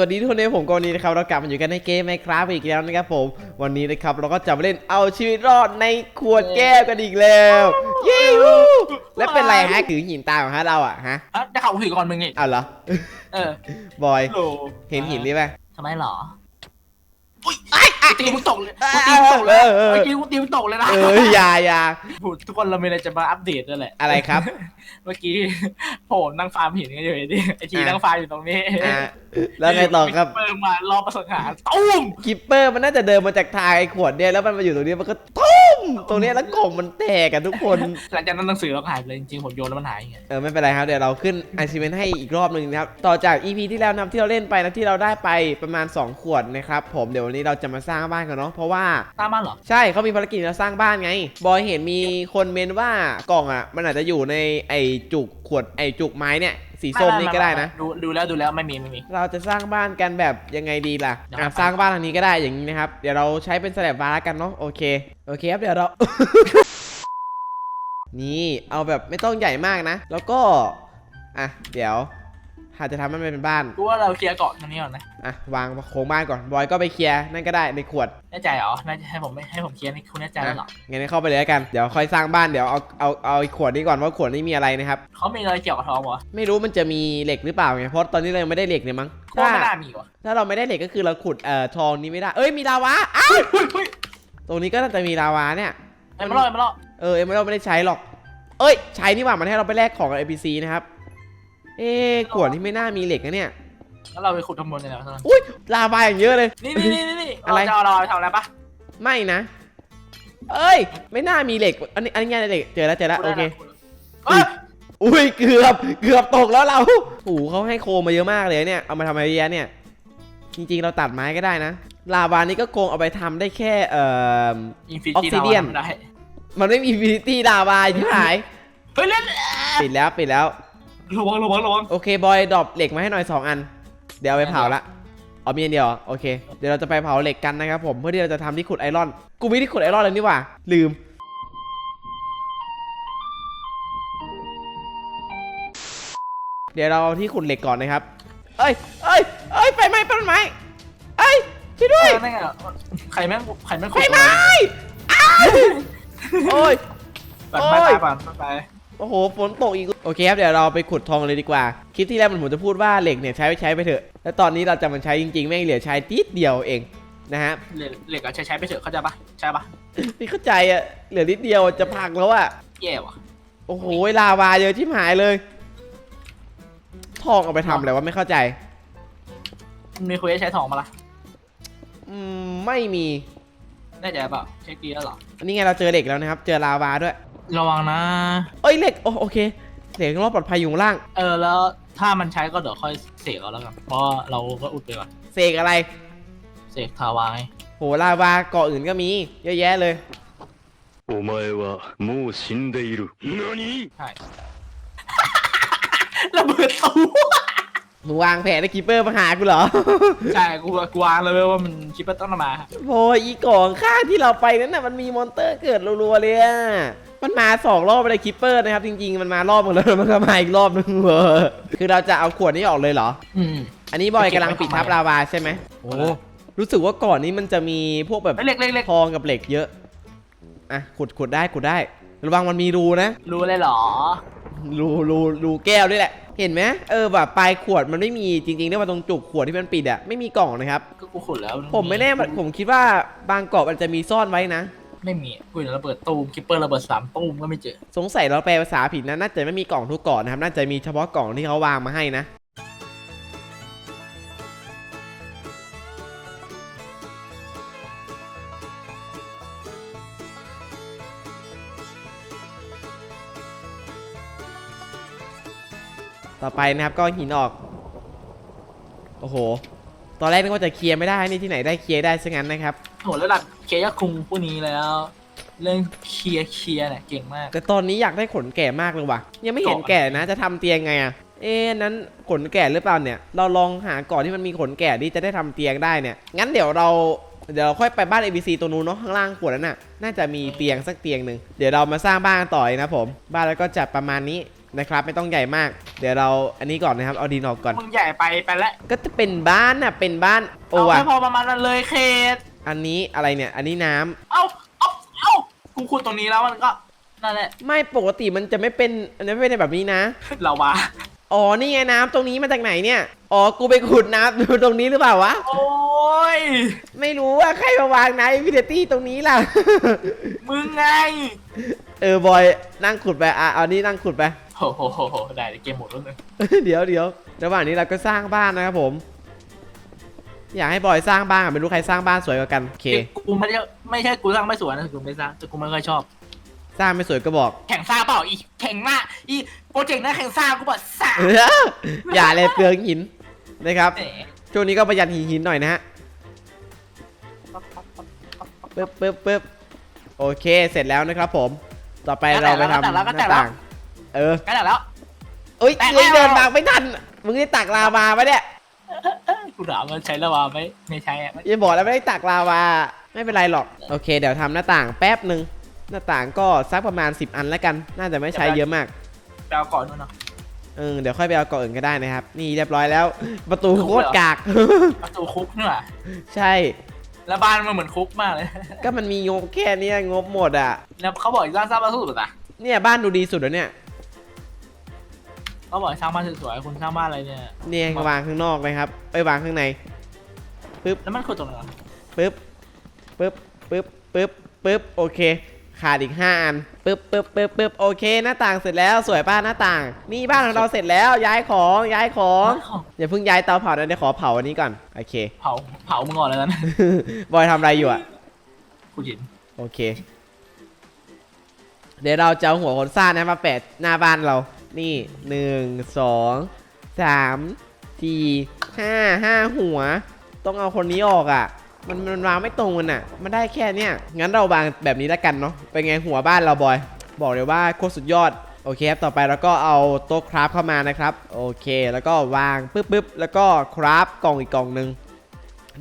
วัสดีทุกคนในผมกอนี้นะครับเรากลับมาอยู่กันในเกมไมครับอีกแล้วนะครับผม วันนี้นะครับเราก็จะมาเล่นเอาชีวิตรอดในขวดแก้วกันอีกแล้วเย้ฮู้และเป็นไรฮะถือหินตามของฮะเราอะฮะอะจะขับผีก่อนมึงอีกเอาเหรอเออบอยโหลเห็นหินนี่ไหมทำไมหรออุ้ยไอ้ ไอ้ตีมึงตกเลยกูตีมึงตกเลยเออเออ เมื่อกี้กูตีมึงตกเลยนะเอออยาอยาพูดทุกคนเรามีอะไรจะมาอัปเดตนั่นแหละ อะไรครับ เมื่อกี้ผมนั่งฟาร์มหินกันอยู่ดิไอทีอะนั่งฟาร์มอยู่ตรงนี้อะแล้วไงต่อครับ เปิดมารอประสบการณ์ตุ้ม คิปเปอร์มันน่าจะเดินมาจากทางไอ้ขวดเนี่ยแล้วมันมาอยู่ตรงนี้มันก็ตุ้ มตรงเนี้ยแล้วกล่องมันแตกกันทุกคน หลังจากนั้นหนังสือเราก็หายไปเลยจริงๆผมโยนแล้วมันหายไง เออไม่เป็นไรครับเดี๋ยวเราขึ้น achievement ให้อีกรอบหนึ่งนะครับ ต่อจาก EP ที่แล้วนะครับที่เราเล่นไปนะที่เราได้ไปประมาณ 2 ขวดนะครับผมเดี๋ยววันนี้เราจะมาสร้างบ้านกันเนาะเพราะว่า ตามมาเหรอ ใช่เขามีภารกิจจะสร้างบ้านไง บอยเห็นมีคนเมนว่ากล่องอะ มันอาจจะอยู่ในไอจุกขวดไอจุกไม้เนี่ย สีส้มนี่ก็ได้นะ ดูดูแล้วดูแล้วไม่มีไม่มี เราจะสร้างบ้านกันแบบยังไงดีล่ะเดี๋ยวอะไปสร้างบ้านทางนี้ก็ได้อย่างนี้นะครับ เดี๋ยวเราใช้เป็นสแลบฟ้ากันเนาะโอเค โอเคครับเดี๋ยวเรา นี่เอาแบบไม่ต้องใหญ่มากนะ แล้วก็ อะ เดี๋ยว หาจะทำให้มันเป็นบ้านกูว่าเราเคลียร์เกาะตรงนี้ก่อนนะอะวางโครงบ้านก่อนบอยก็ไปเคลียร์นั่นก็ได้ในขวดแน่ใจเหรอน่าจะให้ผมไม่ให้ผมเคลียร์นี่คุณแน่ใจแล้วเหรองั้นเข้าไปเลยแล้วกันเดี๋ยวค่อยสร้างบ้านเดี๋ยวเอาเอาเอาไอ้ขวดนี้ก่อนว่าขวดนี้มีอะไรนะครับเขามีอะไรเกี่ยวกับทองวะไม่รู้มันจะมีเหล็กหรือเปล่าไงเพราะตอนนี้เรายังไม่ได้เหล็กเนี่ยมั้งกูว่าถ้าไม่น่ามีวะถ้าเราไม่ได้เหล็กก็คือเราขุดเอ่อทองนี้ไม่ได้เอ้ยมีลาวาอ้าวเฮ้ยเฮ้ยตรงนี้ก็น่าจะมีลาวาเนี่ยไอ้มาล่อไอ้มาล่อเออเอ็มเราไม่ได้ใช้หรอกเอ้ยใช้นี่หว่ามันให้เราไปแลกของกับ NPC นะครับ เอ๊ะขวดที่ไม่น่ามีเหล็กนะเนี่ย แล้วเราไปขุดทำบนกันแล้วท่านอุ้ยลาวาอย่างเยอะเลย นี่นี่นี่นี่อะไรเราจะเอาเราไปทำอะไรปะ ไม่นะ เอ้ย ไม่น่ามีเหล็ก อันนี้อันนี้ไงเหล็กเจอแล้วเจอแล้วโอเค เอ้ย อุ้ยเกือบเกือบตกแล้วเราโอ้โหเขาให้โคมมาเยอะมากเลยเนี่ยเอามาทำอะไรเยอะแยะเนี่ย จริงๆเราตัดไม้ก็ได้นะ ลาวานี้ก็โกงเอาไปทำได้แค่เอ่อ อินฟิ Obsidian ได้มันไม่มีฟินิตี้ลาวาที่หาย เฮ้ยเล่นปิดแล้วปิดแล้ว ระวังระวังระวังโอเคบอยดรอปเหล็กมาให้หน่อย2อัน เดี๋ยวเอาไปเผาละเอามีอันเดียวเหรอโอเค เดี๋ยวเราจะไปเผาเหล็กกันนะครับผมเพื่อที่เราจะทำที่ขุดไอรอน กูมีที่ขุดไอรอนเลยนี่หว่า ลืม เดี๋ยวเราเอาที่ขุดเหล็กก่อนนะครับ เอ้ยเอ้ยเอ้ยไฟไหม้ต้นไม้เอ้ยช่วยด้วยนั่นไงใครแม่งใครแม่งไฟไหม้อ้าวโอ้ย ปั่นโอ้ไปยปั่นไป โอ้โหฝนตกอีกโอเคครับเดี๋ยวเราไปขุดทองเลยดีกว่า คลิปที่แล้วมันผมจะพูดว่าเหล็กเนี่ยใช้ไปใช้ไปเถอะ แล้วตอนนี้เราจะมันใช้จริงๆแม่งเหลือใช้ติดเดียวเองนะฮะเหล็กเหล็กอะใช้ใช้ไปเถอะเข้าใจปะใช่ปะไม่เข้าใจอะเหลือนิดเดียวจะพังแล้วอะแย่ว่ะโอ้โหลาวาเยอะชิบหายเลย ทองเอาไปทำอะไรวะไม่เข้าใจมีคุยใช้ทองมาละอืมไม่มีแน่ใจเปล่าเช็คดีแล้วเหรออันนี้ไงเราเจอเหล็กแล้วนะครับ เจอลาวาด้วย ระวังนะ เอ้ยเหล็ก โอโอเค เหล็กรอบปลอดภัยอยู่ข้างล่าง เออแล้วถ้ามันใช้ก็เดี๋ยวค่อยเสกเอาแล้วกันเพราะเราก็อุดไปก่อน เสกอะไร เสกทาวาไง โห ลาวาเกาะอื่นก็มี เยอะแยะเลย お前はもう死んでいる。何 ใช่ ระเบิดตู้ มึงวางแผนให้คีเปอร์มาหากูเหรอ ใช่กูกูวางเลยเว้ยว่ามันคิดว่าต้องมา โอ้ยอีกล่องข้างที่เราไปนั้นน่ะมันมีมอนเตอร์เกิดรัวๆเลยอะ มันมาสองรอบไปเลยคิปเปอร์นะครับจริงๆมันมารอบหนึงแล้วมันก็มาอีกรอบนึงเวอร์คือเราจะเอาขวดนี้ออกเลยเหรอ อืม อันนี้บอยกำลังปิดทับลาวาใช่ไหมโอ้รู้สึกว่าก่อนนี้มันจะมีพวกแบบเล็กเล็กเล็ก ทองกับเหล็กเยอะอะขุดขุดได้ขุดได้ ระวังมันมีรูนะ รู้เลยเหรอ รูรูรูแก้วด้วยแหละ เห็นไหมเออแบบปลายขวดมันไม่มีจริงๆเนี่ยมาตรงจุกขวดที่มันปิดอะไม่มีกล่องนะครับ ก็กูขุดแล้วผมไม่แน่ผมคิดว่าบางกรอบมันจะมีซ่อนไว้นะ ไม่มีกูเห็นระเบิดตูมคิปเปอร์ระเบิดสามตูมก็ไม่เจอ สงสัยเราแปลภาษาผิดนะ น่าจะไม่มีกล่องทุกกล่องนะครับ น่าจะมีเฉพาะกล่องที่เขาวางมาให้นะ ต่อไปนะครับก็หินออก โอ้โห ตอนแรกนึกว่าจะเคลียร์ไม่ได้ นี่ที่ไหนได้เคลียร์ได้ซะงั้นนะครับ โหระดับ เคยาคุงผู้นี้แล้ว เรื่องเคลียร์เคลียร์เนี่ยเก่งมาก แต่ตอนนี้อยากได้ขนแก่มากเลยว่ะ ยังไม่เห็นแก่นะ จะทำเตียงไงอะเอ๊ะนั้นขนแก่หรือเปล่าเนี่ย เราลองหาก่อนที่มันมีขนแก่ดิจะได้ทำเตียงได้เนี่ย งั้นเดี๋ยวเราเดี๋ยวเราค่อยไปบ้าน ABC ตัวนู้นเนาะข้างล่างขวดนั้นน่ะ น่าจะมีเตียงสักเตียงหนึ่งเดี๋ยวเรามาสร้างบ้านกันต่อเลยนะผม บ้านแล้วก็จัดประมาณนี้นะครับ ไม่ต้องใหญ่มาก เดี๋ยวเราอันนี้ก่อนนะครับ เอาดินออกก่อนมึงใหญ่ไปไปแล้วก็จะเป็นบ้านน่ะเป็นบ้านโอ้เอาว่ะแค่พอประมาณนั้นเลยเคส อันนี้อะไรเนี่ย อันนี้น้ำเอาเอาเอากูขุดตรงนี้แล้วมันก็นั่นแหละไม่ปกติมันจะไม่เป็นอันนี้ไม่เป็นแบบนี้นะ เราวะอ๋อ นี่ไงน้ำตรงนี้มาจากไหนเนี่ย อ๋อ กูไปขุดน้ำดูตรงนี้หรือเปล่าวะ โอ้ยไม่รู้ว่าใครมาวางน้ำอินฟินิตี้ตรงนี้ล่ะ มึงไงเออบอยนั่งขุดไป อะ เอานี่นั่งขุดไป โอ้โหโหโหได้เกมหมดแล้วนึงเดี๋ยวเดี๋ยวระหว่างนี้เราก็สร้างบ้านนะครับผม อยากให้บอยสร้างบ้านอะไม่รู้ใครสร้างบ้านสวยกว่ากันโอเค กูไม่ได้ไม่ใช่กูสร้างไม่สวยนะกูไม่สร้างแต่กูไม่ค่อยชอบ สร้างไม่สวยก็บอกแข่งซ่าเปล่าอีแข่งหน้าอีโปรเจกต์หน้าแข่งซ่ากูบอกซ่าเอออย่าเลยเปลืองหินนะครับแหมช่วงนี้ก็ประหยัดหินหินหน่อยนะฮะปึ๊บปึ๊บปึ๊บโอเค เสร็จแล้วนะครับผม ต่อไปเราไปทำหน้าต่างเออใกล้แล้ว เอ้ยแตกแล้ว เอ้ยเดินมาไม่ทันมึงได้ตักลาวาปะเนี่ย กูถามมันใช้แล้ววะไม่ไม่ใช้อะอย่าบอกแล้วไม่ได้ตักลาวา ไม่เป็นไรหรอก โอเค เดี๋ยวทำหน้าต่างแป๊บหนึ่งหน้าต่างก็สักประมาณ 10 อันแล้วกัน น่าจะไม่ใช้เยอะมากไปเอาก่อนนู่นเนาะเออเดี๋ยวค่อยไปเอาเกาะอื่นก็ได้นะครับ นี่เรียบร้อยแล้ว ประตูโคตรกาก ประตูคุกนี่หว่าใช่ แล้วบ้านมันเหมือนคุกมากเลย ก็มันมีงบแค่เนี้ยงบหมดอะ แล้วเขาบอกสร้างสร้างบ้านสุดอะเนี่ยบ้านดูดีสุดแล้วเนี่ย เขาบอกสร้างบ้านสวยๆคุณสร้างบ้านอะไรเนี่ยเนี่ยวางข้างนอกนะครับไปวางข้างในแล้วมันคือตรงไหนวะปึ๊บปึ๊บปึ๊บปึ๊บปึ๊บโอเค ขาดอีก5อันปึ๊บปึ๊บปึ๊บปึ๊บโอเค หน้าต่างเสร็จแล้วสวยป้าหน้าต่าง นี่บ้านของเราเสร็จแล้วย้ายของย้ายของอย่าเพิ่งย้ายเตาเผานะเดี๋ยวขอเผาอันนี้ก่อนโอเค เผาเผามึงก่อนแล้วกันบอยทำอะไรอยู่อะกูเห็นโอเค เดี๋ยวเราจะเอาหัวคนซ่านะมาแปะหน้าบ้านเรา นี่หนึ่งสองสามสี่ห้าห้าหัว ต้องเอาคนนี้ออกอะ มันมันวางไม่ตรงกันอะ มันได้แค่เนี้ยงั้นเราวางแบบนี้แล้วกันเนาะเป็นไงหัวบ้านเราบอย บอกเลยว่าโคตรสุดยอดโอเคครับต่อไปเราก็เอาโต๊ะคราฟเข้ามานะครับ โอเค แล้วก็วางปึ๊บปึ๊บแล้วก็คราฟกล่องอีกกล่องหนึ่ง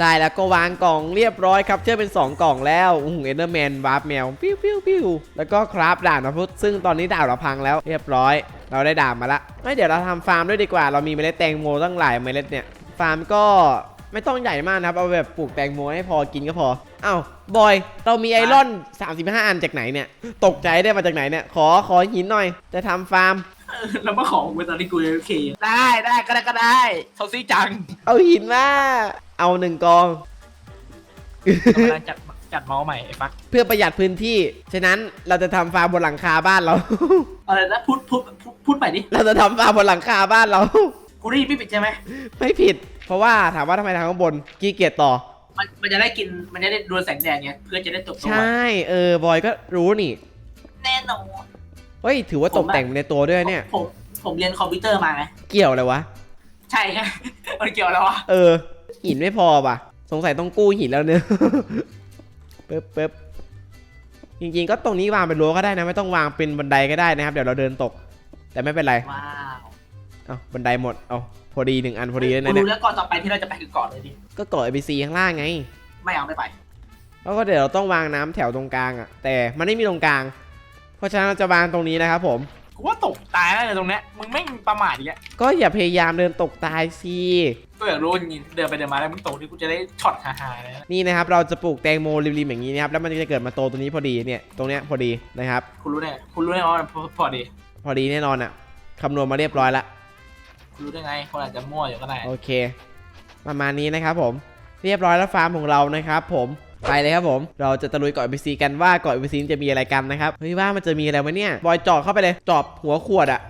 ได้แล้วก็วางกล่องเรียบร้อยครับเชื่อเป็น 2 กล่องแล้วอู้หูเอนเดอร์แมนวาร์ปแมวปิ้วปิ้วปิ้วแล้วก็คราฟด่านนะพุทธซึ่งตอนนี้ด่านเราพังแล้วเรียบร้อย เราได้ด่านมาละไม่เดี๋ยวเราทำฟาร์มด้วยดีกว่า เรามีเมล็ดแตงโมตั้งหลายเมล็ดเนี่ยฟาร์มก็ไม่ต้องใหญ่มากนะครับ เอาแบบปลูกแตงโมให้พอกินก็พออ้าวบอย เรามีไอรอน 35 อันจากไหนเนี่ย ตกใจได้มาจากไหนเนี่ย ขอขอหินหน่อย จะทำฟาร์มแล้วมาขอกูตอนที่กูโอเค ได้ได้ก็ได้ก็ได้เทาซี่จัง เอาหินมา เอาหนึ่งกอง กำลังจัดจัดเมาส์ใหม่ไอ้ฟักเพื่อประหยัดพื้นที่ ฉะนั้นเราจะทำฟาร์มบนหลังคาบ้านเรา อะไรนะพูดพูดพูดพูดใหม่ดิเราจะทำฟาร์มบนหลังคาบ้านเรา กูได้ยินพี่ปิดใช่ไหมไม่ผิด เพราะว่าถามว่าทำไมทางข้างบนกี้เกียจต่อ มันมันจะได้กินมันจะได้โดนแสงแดดไงเพื่อจะได้ตกตัวใช่ เออบอยก็รู้นี่ แน่นอน เฮ้ย ถือว่าตกแต่งในตัวด้วยเนี่ย ผมผมเรียนคอมพิวเตอร์มาไงเกี่ยวอะไรวะ ใช่ไง มันเกี่ยวแล้ววะเออ หินไม่พอป่ะ สงสัยต้องกู้หินแล้วเนี่ยปึ๊บปึ๊บจริงๆ ก็ตรงนี้วางเป็นรั้วก็ได้นะ ไม่ต้องวางเป็นบันไดก็ได้นะครับ เดี๋ยวเราเดินตก แต่ไม่เป็นไรว้าวเอาบันไดหมดเอาพอดีหนึ่งอันพอดีเลยกูนะเนี่รู้ยแล้วก่อนต่อไปที่เราจะไปคือเก่อนเลยดิก็เกาะ ABC ข้างล่างไง ไม่เอาไม่ไปแล้วก็เดี๋ยวเราต้องวางน้ำแถวตรงกลางอะ แต่มันไม่มีตรงกลาง เพราะฉะนั้นเราจะวางตรงนี้นะครับผม กูว่าตกตายแล้วเลยตรงเนี้ยมึงไม่งประมาทอีกแล้วก็อย่าพยายามเดินตกตายสิ ก็อยากรู้จริงๆเดินไปเดินมาแล้วมึงตกที่กูจะได้ช็อตฮาๆเลยนะนี่นะครับเราจะปลูกแตงโมริมๆอย่างนี้นะครับแล้วมันจะเกิดมาโตตรงนี้พอดีเนี่ยตรงเนี้ยพอดีนะครับ คุณรู้แน่คุณรู้แน่ว่ามันพอพอดีพอดีแน่นอนอะคำนวณมาเรียบร้อยละคุณรู้ได้ไงคนอาจจะมั่วอยู่ก็ได้ โอเค ประมาณนี้นะครับผมเรียบร้อยแล้วฟาร์มของเรานะครับผม ไปเลยครับผม เราจะตะลุยเกาะ ABC กันว่าเกาะ ABC จะมีอะไรกันนะครับ เฮ้ยว่ามันจะมีอะไรวะเนี่ย บอยเจาะเข้าไปเลยจอบหัวขวดอะ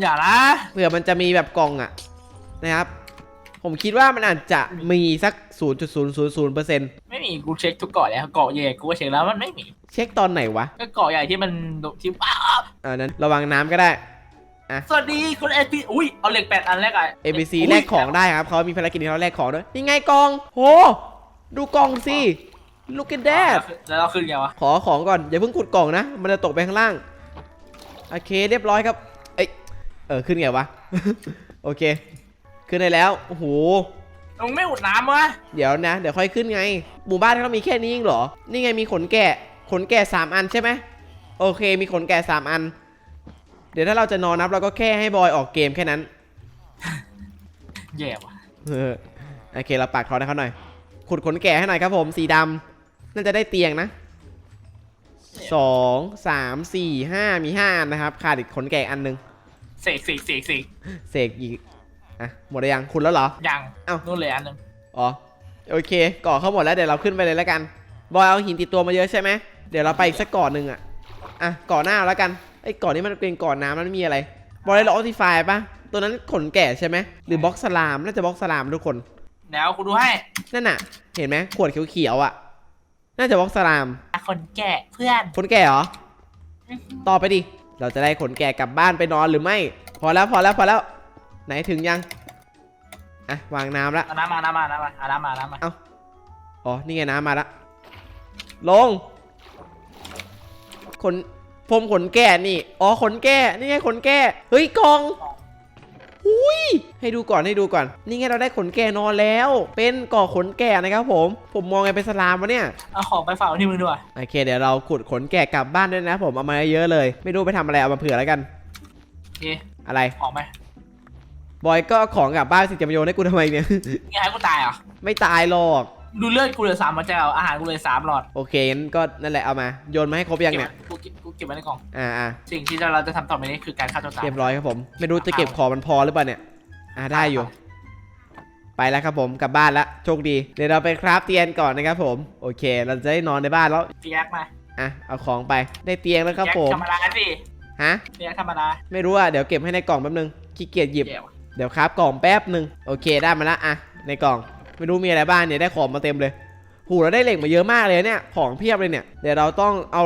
อย่านะเผื่อมันจะมีแบบกล่องอะนะครับ ผมคิดว่ามันอาจจะมีสัก 0.000%ไม่มีกูเช็คทุกเกาะแล้วเกาะใหญ่กูก็เช็คแล้วมันไม่มี เช็คตอนไหนวะ ก็เกาะใหญ่ที่มันที่อ้าวอ่านั้นระวังน้ำก็ได้สวัสดีคุณเอพีอุ้ยเอาเหล็กแปดอันแรกอะ ABC แลกของได้ครับเขามีภารกิจที่เขาแลกของด้วยนี่ไงกล่องโหดูกล่องสิ look at that แล้วเราขึ้นไงวะ ขอของก่อน อย่าเพิ่งขุดกล่องนะ มันจะตกไปข้างล่าง โอเคเรียบร้อยครับ เอ้ย เออขึ้นไงวะ โอเค ขึ้นได้แล้ว โอ้โหมึงไม่อุดน้ำวะ เดี๋ยวนะ เดี๋ยวค่อยขึ้นไง หมู่บ้านเขามีแค่นี้เองเหรอ นี่ไงมีขนแกะ ขนแกะสามอันใช่ไหม โอเค มีขนแกะสามอัน เดี๋ยวถ้าเราจะนอนนับเราก็แค่ให้บอยออกเกมแค่นั้น แย่ว่ะเออโอเค เราปักทอนให้เขาหน่อย ขุดขนแกะให้หน่อยครับผม สีดำ น่าจะได้เตียงนะสองสามสี่ห้ามีห้าอันนะครับขาดอีกขนแกะอันหนึงเสกเสกเสกเสกเสกอีกอะหมดหรือยังคุณแล้วเหรอ ยังเอ้า นู่นเลยอันหนึงอ๋อโอเคก่อเข้าหมดแล้วเดี๋ยวเราขึ้นไปเลยแล้วกัน บอยเอาหินติดตัวมาเยอะใช่ไหมเดี๋ยวเราไปอีกสักก่อนหนึ่งอะอะก่อหน้าแล้วกันไอ้ยก่อนนี้มันเป็นก่อนน้ำมันมีอะไร บอยได้ล็อกออติฟายปะตัวนั้นขนแกะใช่ไหมหรือบล็อกสลามน่าจะบล็อกสลามทุกคนเดี๋ยวกูดูให้ นั่นน่ะ เห็นไหมขวดเขียวๆอะ น่าจะบล็อกสลามคนแก่เพื่อนขนแก่เหรอ ต่อไปดิ เราจะได้ขนแก่กลับบ้านไปนอนหรือไม่ พอแล้วพอแล้วพอแล้ว ไหนถึงยัง อะ วางน้ำละ เอาน้ำมาน้ำมาน้ำมาเอาน้ำมาน้ำมาอ๋อ นี่ไงน้ำมาละ ลงขนพรมขนแก่นี่ อ๋อขนแก่นี่ไงขนแก่ เฮ้ยกล่องอุ้ย ให้ดูก่อนให้ดูก่อน นี่ไงเราได้ขนแก่นอนแล้ว เป็นก่อขนแก่นะครับผม ผมมองไงเป็นสลามวะเนี่ย เอาของไปฝากไว้ที่มึงด้วยโอเค เดี๋ยวเราขุดขนแกะกลับบ้านด้วยนะ ผมเอามาเยอะเลย ไม่รู้ไปทำอะไรเอามาเผื่อแล้วกัน โอเคอะไรของไปบอยก็เอาของกลับบ้านสิจะมาโยนให้กูทำไมเนี่ยนี่ให้กูตายเหรอ ไม่ตายหรอก ดูเลือดกูเหลือสามมาแก้วอาหารกูเหลือสามหลอดโอเคงั้นก็นั่นแหละเอามา โยนมาให้ครบยังเนี่ย กูเก็บกูเก็บไว้ในกล่อง อ่าอ่าสิ่งที่เราจะทำต่อไปนี้คือการฆ่าตัวตาย เรียบร้อยครับผม ไม่รู้จะเก็บของมันพอหรือเปล่าเนี่ย อ่าได้อยู่ ไปแล้วครับผมกลับบ้านแล้วโชคดี เดี๋ยวเราไปคราฟเตียงก่อนนะครับผม โอเค เราจะได้นอนในบ้านแล้วเตียกมาอะเอาของไปได้เตียงแล้วครับเตียกผมธรรมดาสิฮะเตียกธรรมดาไม่รู้อะเดี๋ยวเก็บให้ในกล่องแป๊บนึงขี้เกียจหยิบแย่ว่ะเดี๋ยวครับกล่องแป๊บหนึ่งโอเคได้มาละอะในกล่องไม่รู้มีอะไรบ้างเนี่ยได้ของมาเต็มเลยหูเราได้เหล็กมาเยอะมากเลยเนี่ยของเพียบเลยเนี่ยเดี๋ยวเราต้องเอา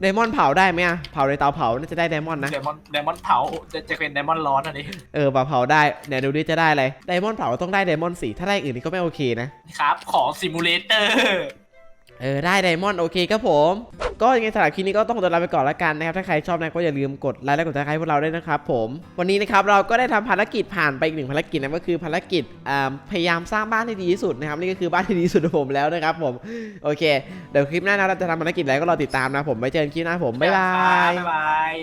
ไดมอนด์เผาได้ไหมอะเผาในเตาเผาน่าจะได้ไดมอนด์นะเดมอนเดมอนเผาจะจะเป็นเดมอนร้อนอันนี้เออเผาเผาได้เดี๋ยวดูดิจะได้อะไรไดมอนด์เผาต้องได้ไดมอนด์สีถ้าได้อื่นนี่ก็ไม่โอเคนะครับ ของซิมูเลเตอร์ เออได้ไดมอนด์โอเคครับผม ก็ยังไงสำหรับคลิปนี้ก็ต้องตัวลาไปก่อนละกันนะครับ ถ้าใครชอบนะก็อย่าลืมกดไลค์และกดติดตามพวกเราด้วยนะครับผม วันนี้นะครับเราก็ได้ทำภารกิจผ่านไปอีกหนึ่งภารกิจนะก็คือภารกิจพยายามสร้างบ้านที่ดีที่สุดนะครับนี่ก็คือบ้านที่ดีที่สุดของผมแล้วนะครับผมโอเค เดี๋ยวคลิปหน้าเราจะทำภารกิจอะไรก็รอติดตามนะผมไว้เจอกันคลิปหน้าผมบ๊ายบาย